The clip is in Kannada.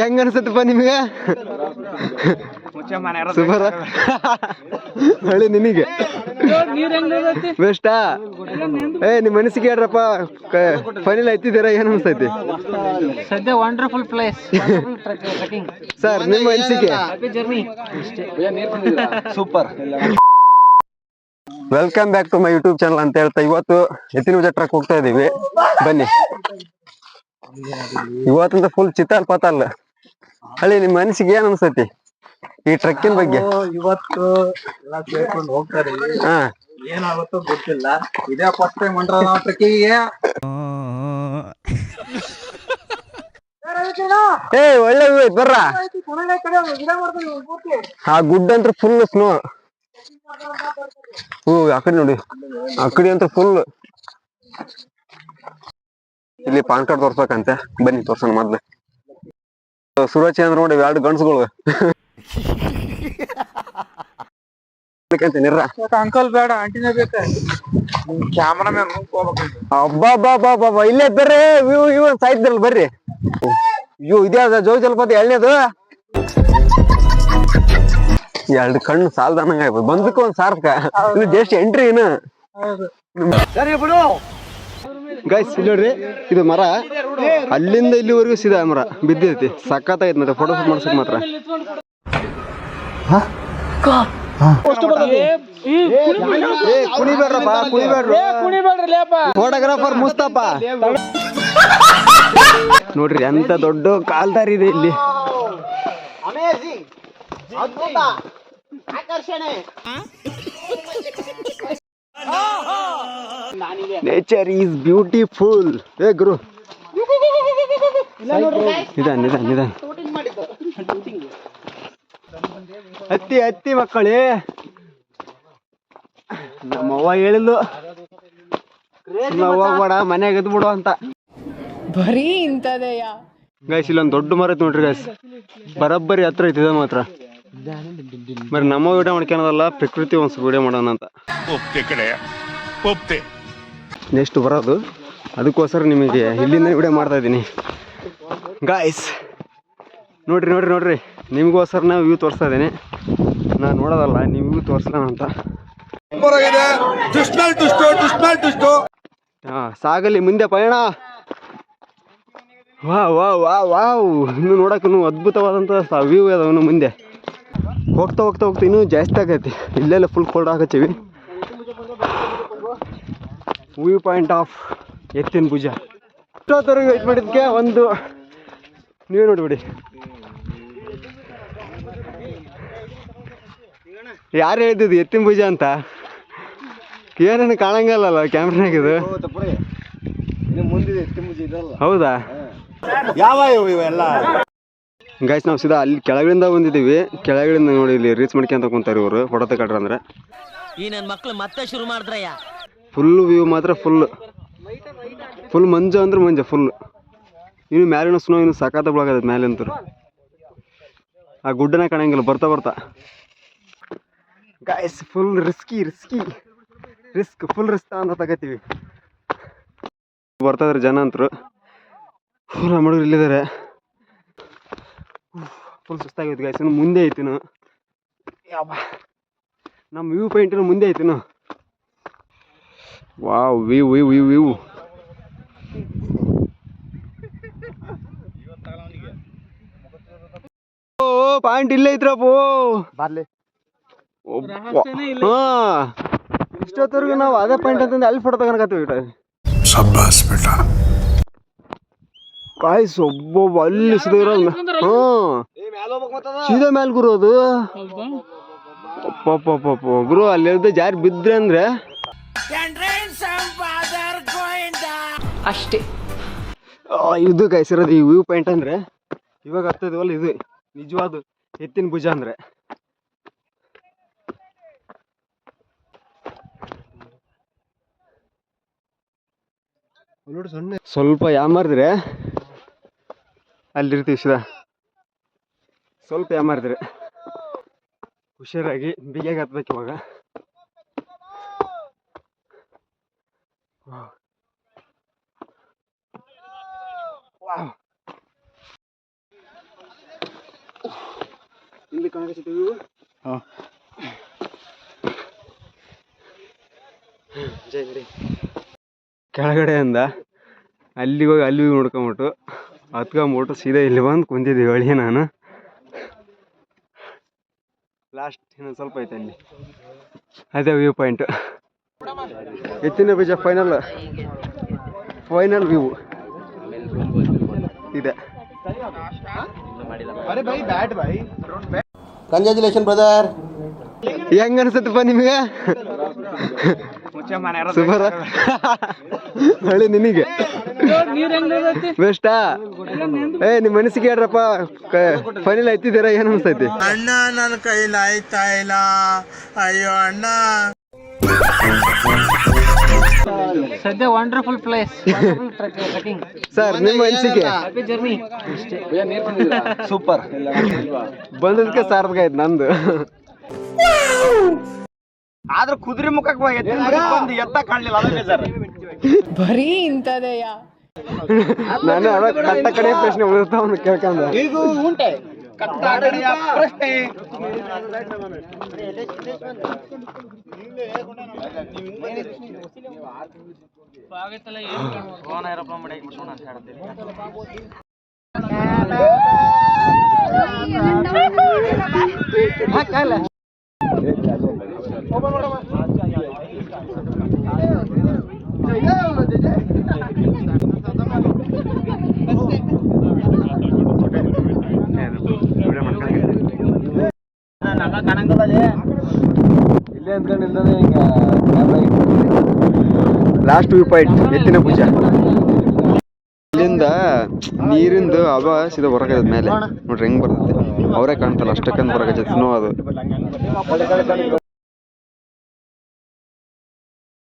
ಹೆಂಗ ಅನ್ಸತ್ತಪ್ಪ ನಿಮಗೆ? ಸೂಪರ್ ಹೇಳಿ ನಿನಗೆ. ಬೆಸ್ಟಾ ಏ ನಿಮ್ ಮನಸ್ಸಿಗೆ ಹೇಳ್ರಪ್ಪ. ಫೈನಲ್ ಐತಿದ್ದೀರಾ ಏನ್ ಅನ್ಸ್ತೈತಿ ಸದ್ಯ ವಂಡರ್ಫುಲ್ ಪ್ಲೇಸ್ ಸರ್ ನಿಮ್ಮ ಅನಿಸಿಕೆ happy journey super welcome back to my YouTube channel ಅಂತ ಹೇಳ್ತಾ ಇವತ್ತು ಎತ್ತಿನ ಟ್ರಕ್ ಹೋಗ್ತಾ ಇದೀವಿ. ಬನ್ನಿ. ಇವತ್ತಂತ ಫುಲ್ ಚಿತ್ತಾಲ್ ಪಾತಾಲ್. ಹಳ್ಳಿ ನಿಮ್ಮ ಮನಸ್ಸಿಗೆ ಏನ್ ಅನ್ಸತಿ ಈ ಟ್ರಕ್ಕಿನ ಬಗ್ಗೆ? ಇವತ್ತು ಎಲ್ಲ ಸೇರ್ಕೊಂಡು ಹೋಗ್ತಾ ಇದೀವಿ ಹಾ. ಏನಾಗುತ್ತೋ ಗೊತ್ತಿಲ್ಲ. ಇದೇ ಫಸ್ಟ್ ಟೈಮ್ ಹೊಂಟ್ರ ನಾವು ಟ್ರೆಕ್ಕಿಂಗ್ಗೆ ಏ ಒಳ್ಳೆ view ಐತ್ ಬರ್ರ? ಆ ಗುಡ್ಡ ಅಂತ ಫುಲ್ ಸ್ನೋ ಹ್ಞೂ ಆಕಡೆ ಕಡೆ ನೋಡಿ. ಆಕಡೆ ಕಡೆ ಅಂತ ಫುಲ್ ಇಲ್ಲಿ ಪಾನ್ ಕಾರ್ಡ್ ತೋರ್ಸಬೇಕಂತೆ ಬನ್ನಿ ತೋರ್ಸೋಣ ಮೊದ್ಲು. ಸುರಚಿ ಅಂದ್ರೆ ನೋಡಿ ಎರಡು ಗಂಡ್ಸ್ಗಳು. ಅಂಕಲ್ ಬೇಡ ಆಂಟಿನೇ ಬೇಕ. ಕ್ಯಾಮ್ರಾಮ್ಯಾನ್ ಮ್ಯಾನ್ ಅಬ್ಬಬ್ಬಬ್ಬಬ್ಬ ಇಲ್ಲೇ ಬರ್ರಿ ಇವ್ ಇವ್ ಸಾಯ್ತಿದ್ರಲ್ಲ ಬರ್ರಿ. ಅಯ್ಯೋ ಇದ್ಯಾವ್ದ ಜೋಗ ಜಲಪಾತ ಎಳ್ನೇದು. ಎರಡು ಕಣ್ಣು ಸಾಲ್ದಂಗ ಬಂದಕ್ಕೆ ಒಂದ್ ಸಾರ್ಕ ಇದು ಜಸ್ಟ್ ಎಂಟ್ರಿ ಏನು ಗೈಸ್ ಇಲ್ಲಿ ನೋಡ್ರಿ ಇದು ಮರ. ಅಲ್ಲಿಂದ ಇಲ್ಲಿವರೆಗೂ ಸಿದ ಮರ. ಬಿದ್ದೈತಿ. ಸಖತ್ತಾಗೈತಿ ಮತ್ತೆ ಫೋಟೋ ಶೂಟ್ ಮಾಡ್ಸಕ್ ಮಾತ್ರ. ಏ ಕುಣಿಬೇಡ್ರಪ್ಪ ಕುಣಿಬೇಡ್ರು. ಫೋಟೋಗ್ರಾಫರ್ ಮುಸ್ತಪ್ಪ ನೋಡ್ರಿ ಎಂತ ದೊಡ್ಡ ಕಾಲ್ದಾರಿ ಇದೆ ಇಲ್ಲಿ. ನೇಚರ್ ಈಸ್ ಬ್ಯೂಟಿಫುಲ್ ಏ ಗುರು. ನಿಧಾನ ನಿಧಾನ ನಿಧಾನ. ಹತ್ತಿ ಹತ್ತಿ ಮಕ್ಕಳೇ. ನಮ್ಮವ್ವ ಹೇಳಿದ್ಲು. ಹೋಗ್ಬೇಡ ಮನೆಗೆ ಎದ್ ಬಿಡು ಅಂತ. ಬರೀ ಇಂಥದೆಯ. ಗೈಸ್ ಇಲ್ಲೊಂದು ದೊಡ್ಡ ಮರ ಐತಿ ನೋಡ್ರಿ ಗೈಸ್ ಬರಬ್ಬರಿ ಹತ್ರ ಐತಿದೆ ಮಾತ್ರ. ಬರೀ ನಮ್ಮ ವಿಡಿಯೋ ಮಾಡ್ಕೊಳೋದಲ್ಲ ಪ್ರಕೃತಿ ಒಂದು ವಿಡಿಯೋ ಮಾಡೋಣ ಅಂತ. ಒಪ್ತೆ ಕಡೆ ಒಪ್ತೆ. ನೆಕ್ಸ್ಟ್ ಬರೋದು. ಅದಕ್ಕೋಸ್ಕರ ನಿಮಗೆ ಇಲ್ಲಿಂದ ವಿಡಿಯೋ ಮಾಡ್ತಾ ಇದ್ದೀನಿ. ಗಾಯ್ಸ್ ನೋಡ್ರಿ ನೋಡ್ರಿ ನೋಡ್ರಿ. ನಿಮಗೋಸ್ಕರ ನಾವು ವ್ಯೂ ತೋರಿಸ್ತಾ ಇದ್ದೀನಿ. ನಾನು ನೋಡೋದಲ್ಲ, ನಿಮಗೂ ತೋರಿಸೋಣ ಅಂತ. ಸಾಗಲಿ ಮುಂದೆ ಪಯಣ. ವಾ ವಾ ವಾ ವಾವ್. ಇನ್ನು ನೋಡಕ್ಕೆ ಅದ್ಭುತವಾದಂಥ ವ್ಯೂ ಅದಾವ ಮುಂದೆ. ಹೋಗ್ತಾ ಹೋಗ್ತಾ ಹೋಗ್ತಾ ಇನ್ನೂ ಜಾಸ್ತಿ ಆಗೈತಿ ಇಲ್ಲೆಲ್ಲ full cold ಆಗತ್ತೀವಿ view point of Ettina Bhuja. ಇಷ್ಟೊತ್ತವರೆಗೆ weight ಮಾಡಿದ್ದಕ್ಕೆ ಒಂದು ನೀವು ನೋಡ್ಬಿಡಿ. ಯಾರು ಹೇಳಿದ್ದು ಎತ್ತಿನ ಭುಜ ಅಂತ? ಏನೇನು ಕಾಣಂಗಲ್ಲ ಕ್ಯಾಮ್ರಾಗಿದು ಹೌದಾ? ಯಾವ ಇವೆಲ್ಲ? ಗಾಯ್ಸ್ ನಾವು ಸೀದಾ ಅಲ್ಲಿ ಕೆಳಗಡೆಯಿಂದ ಬಂದಿದ್ದೀವಿ. ಕೆಳಗಡೆಯಿಂದ ನೋಡಿ ಇಲ್ಲಿ ರೀಚ್ ಮಾಡ್ಕೊಂತ ಕುಂತಾರೆ ಇವರು. ಫೋಟೋ ತಗೊಂಡ್ರೆ ಅಂದ್ರೆ. ಈ ನನ್ನ ಮಕ್ಳು ಮತ್ತೆ ಶುರು ಮಾಡಿದ್ರಯ್ಯ. ಫುಲ್ ವ್ಯೂ ಮಾತ್ರ ಫುಲ್ ಫುಲ್ ಮಂಜು ಅಂದ್ರೆ ಮಂಜು ಫುಲ್ ಇನ್ನು ಮ್ಯಾಲಿನ ಸ್ನೋ ಇನ್ನು ಸಾಕಾತ ಬಳಗದ ಮ್ಯಾಲೆ ಅಂತರು ಆ ಗುಡ್ಡನ ಕಾಣಂಗಿಲ್ಲ, ಬರ್ತಾ ಬರ್ತಾ. Guys full risky risky risk full risk ಅಂತ ತಗತೀವಿ. ಬರ್ತಾ ಇದ್ರೆ ಜನ ಅಂತರು ಫುಲ್ ಇಲ್ಲಿದ್ದಾರೆ. ಫುಲ್ ಸುಸ್ತಾಗೈತೆ ಗಾಯ್ಸ್ ಇನ್ನು ಮುಂದೆ ಐತಿನು ಯಾವ ನಮ್ಮ ವ್ಯೂ ಪಾಯಿಂಟ್ ಮುಂದೆ ಐತಿನು wow view view view view ಓ ಪಾಯಿಂಟ್ ಇಲ್ಲೇ ಐತ್ರಪ್ಪ ಬರ್ಲಿ. ಹಾ. ಇಷ್ಟೊತ್ತವರೆಗೂ ನಾವು ಅದೇ ಪಾಯಿಂಟ್ ಅಂತಂದು ಅಲ್ಲಿ ಫೋಟೋ ತಗೊಂಡ್ಕತ್ತೀವಿ ಸಬ್ಬಾಸ್ ಬೇಟ ಕಾಯ್ಸ್ ಒಬ್ಬೊಬ್ಬ ಅಲ್ಲಿ ಸಿದ್ರ ಹಾ. ಸೀದಾ ಮ್ಯಾಲ್ ಗುರು ಅದು. ಗುರು ಅಲ್ಲಿ ಜಾರಿ ಬಿದ್ರೆ ಅಂದ್ರೆ ಅಷ್ಟೇ. ಆ, ಇದು ಕೈಸಿರೋದು ಈ ವ್ಯೂ ಪಾಯಿಂಟ್ ಅಂದ್ರೆ ಇವಾಗ ಹತ್ತದವಲ್ಲ ಇದು ನಿಜವಾದ ಎತ್ತಿನ ಭುಜ ಅಂದ್ರೆ. ಸ್ವಲ್ಪ ಯಾಮಾರಿದ್ರೆ ಅಲ್ಲಿರ್ತೀವಿ ಸಿದಾ ಸ್ವಲ್ಪ ಯಾಮಾರಿದ್ರೆ ಹುಷಾರಾಗಿ ಬಿಗಿಯಾಗಿ ಹತ್ಬೇಕು ಇವಾಗ. ವಾವ್. ಇಲ್ಲಿ ಕಾಣಕತ್ತೈತಿ ವ್ಯೂ ಜೈ ಕೆಳಗಡೆ ಕೆಳಗಡೆಯಿಂದ ಅಲ್ಲಿಗೆ ಹೋಗಿ ಅಲ್ಲಿ ನೋಡ್ಕೊಂಬಿಟ್ಟು ಹತ್ಕೊಂಬಿಟ್ಟು ಸೀದಾ ಇಲ್ಲಿ ಬಂದು ಕುಂತಿದ್ದೀವಿ ಹೇಳಿ ನಾನು ಲಾಸ್ಟ್ ಇನ್ನೊಂದು ಸ್ವಲ್ಪ ಐತೆ ಅಲ್ಲಿ ಅದೇ ವ್ಯೂ ಪಾಯಿಂಟ್ ಎತ್ತಿನ ಬೀಜ ಫೈನಲ್ ಫೈನಲ್ ವ್ಯೂ ಇದೆ. ಕಂಗ್ರ್ಯಾಚುಲೇಷನ್ ಬ್ರದರ್ ಹೆಂಗ ಅನ್ಸತ್ತಪ್ಪ ನಿಮಗೆ? ಸೂಪರ್ ಹೊಳಿ ನಿನಗೆ. ಬೆಸ್ಟಾ ಏ ನಿಮ್ಮ ಮನಸ್ಸಿಗೆ ಹೇಳ್ರಪ್ಪ. ಫೈನಲ್ ಐತಿದ್ದೀರಾ ಏನ್ ಅನ್ಸ್ತೈತಿ? ಅಣ್ಣ ನನ್ನ ಕೈಲಾಯ್ತಾ ಇಲ್ಲ? ಅಯ್ಯೋ, ಅಣ್ಣ. ಸದ್ಯ ವಂಡರ್ಫುಲ್ ಪ್ಲೇಸ್ ಟ್ರೆಕಿಂಗ್ ಸರ್ ನಿಮ್ಮ ಅನಿಸಿಕೆ ಹ್ಯಾಪಿ ಜರ್ನಿ ಸೂಪರ್ ಬಂದದಕ್ಕೆ ಸಾರ್ಥಕ ಆಯ್ತು ನಂದು. ಆದ್ರೆ ಕುದುರೆ ಮುಖಕ್ಕೆ ಬಂದು ಎತ್ತ ಕಾಣಲಿಲ್ಲ ಅದೇ ಸರ್ ಬರೀ ಇಂಥದೆಯಾ? ನಾನು ಅದ ಕಟ್ಟ ಕಡೆ ಪ್ರಶ್ನೆ ಉಳಿಸ್ತಾವ್ ಕೇಳ್ಕೊಂಡ. ಈಗ ಉಂಟೆ. ಕಟ್ಟಡದ ಪ್ರಶ್ನೆ ಲಾಸ್ಟ್ ವ್ಯೂ ಪಾಯಿಂಟ್ ಎತ್ತಿನ ಭುಜ. ಇಲ್ಲಿಂದ ನೀರಿಂದು ಅವ ಸೀದಾ ಹೊರಗದ ಮೇಲೆ. ನೋಡ್ರಿ ಹೆಂಗ್ ಬರ್ತೈತೆ. ಅವರೇ ಕಾಣ್ತಲ್ಲ ಅಷ್ಟಕ್ಕಂತ ಬರಕತ್ತೈತೆ ಸ್ನೋ ಅದು.